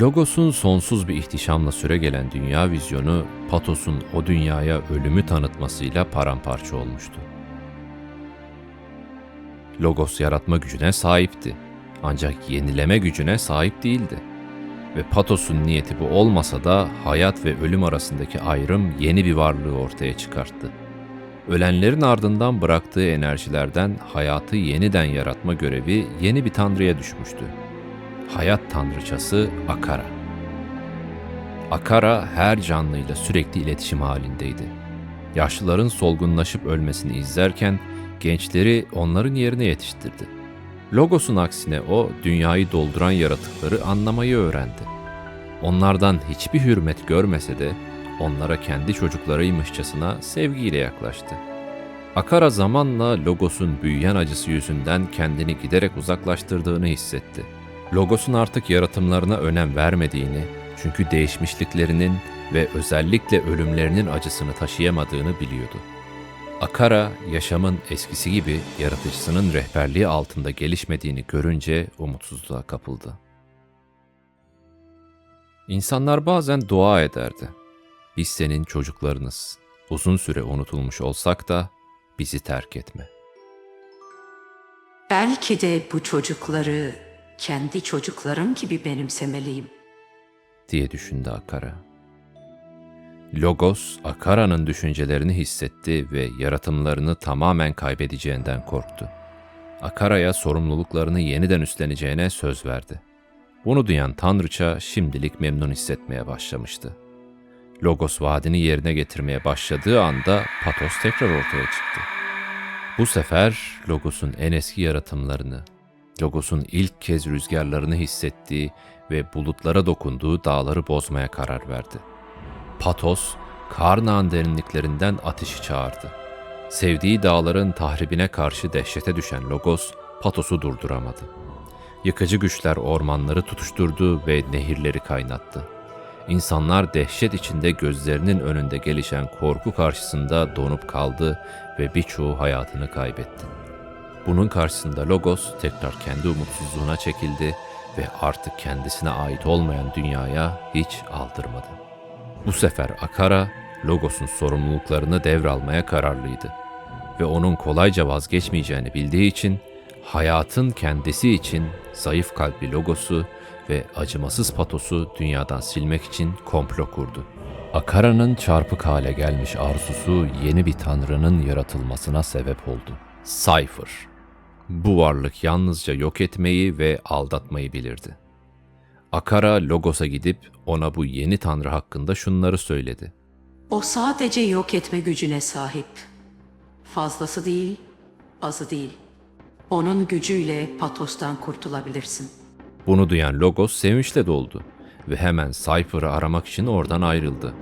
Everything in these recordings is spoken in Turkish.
Logos'un sonsuz bir ihtişamla süregelen dünya vizyonu, Patos'un o dünyaya ölümü tanıtmasıyla paramparça olmuştu. Logos yaratma gücüne sahipti. Ancak yenileme gücüne sahip değildi. Ve Patos'un niyeti bu olmasa da hayat ve ölüm arasındaki ayrım yeni bir varlığı ortaya çıkarttı. Ölenlerin ardından bıraktığı enerjilerden hayatı yeniden yaratma görevi yeni bir tanrıya düşmüştü. Hayat tanrıçası Akara. Akara her canlıyla sürekli iletişim halindeydi. Yaşlıların solgunlaşıp ölmesini izlerken gençleri onların yerine yetiştirdi. Logos'un aksine o dünyayı dolduran yaratıkları anlamayı öğrendi. Onlardan hiçbir hürmet görmese de onlara kendi çocuklarıymışçasına sevgiyle yaklaştı. Akara zamanla Logos'un büyüyen acısı yüzünden kendini giderek uzaklaştırdığını hissetti. Logos'un artık yaratımlarına önem vermediğini, çünkü değişmişliklerinin ve özellikle ölümlerinin acısını taşıyamadığını biliyordu. Akara, yaşamın eskisi gibi yaratıcısının rehberliği altında gelişmediğini görünce umutsuzluğa kapıldı. İnsanlar bazen dua ederdi. Biz senin çocuklarınız. Uzun süre unutulmuş olsak da bizi terk etme. Belki de bu çocukları kendi çocuklarım gibi benimsemeliyim. diye düşündü Akara. Logos, Akara'nın düşüncelerini hissetti ve yaratımlarını tamamen kaybedeceğinden korktu. Akara'ya sorumluluklarını yeniden üstleneceğine söz verdi. Bunu duyan Tanrıça şimdilik memnun hissetmeye başlamıştı. Logos vaadini yerine getirmeye başladığı anda Patos tekrar ortaya çıktı. Bu sefer Logos'un en eski yaratımlarını, Logos'un ilk kez rüzgarlarını hissettiği ve bulutlara dokunduğu dağları bozmaya karar verdi. Patos, Karnağın derinliklerinden ateşi çağırdı. Sevdiği dağların tahribine karşı dehşete düşen Logos, Patos'u durduramadı. Yıkıcı güçler ormanları tutuşturdu ve nehirleri kaynattı. İnsanlar dehşet içinde gözlerinin önünde gelişen korku karşısında donup kaldı ve birçoğu hayatını kaybetti. Bunun karşısında Logos tekrar kendi umutsuzluğuna çekildi ve artık kendisine ait olmayan dünyaya hiç aldırmadı. Bu sefer Akara, Logos'un sorumluluklarını devralmaya kararlıydı ve onun kolayca vazgeçmeyeceğini bildiği için hayatın kendisi için zayıf kalpli Logos'u ve acımasız Patos'u dünyadan silmek için komplo kurdu. Akara'nın çarpık hale gelmiş arzusu yeni bir tanrının yaratılmasına sebep oldu. Cypher. Bu varlık yalnızca yok etmeyi ve aldatmayı bilirdi. Akara Logos'a gidip ona bu yeni tanrı hakkında şunları söyledi. O sadece yok etme gücüne sahip. Fazlası değil, azı değil. Onun gücüyle Patos'tan kurtulabilirsin. Bunu duyan Logos sevinçle doldu ve hemen Cypher'ı aramak için oradan ayrıldı.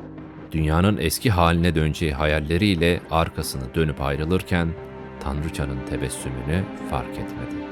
Dünyanın eski haline döneceği hayalleriyle arkasını dönüp ayrılırken Tanrıçanın tebessümünü fark etmedi.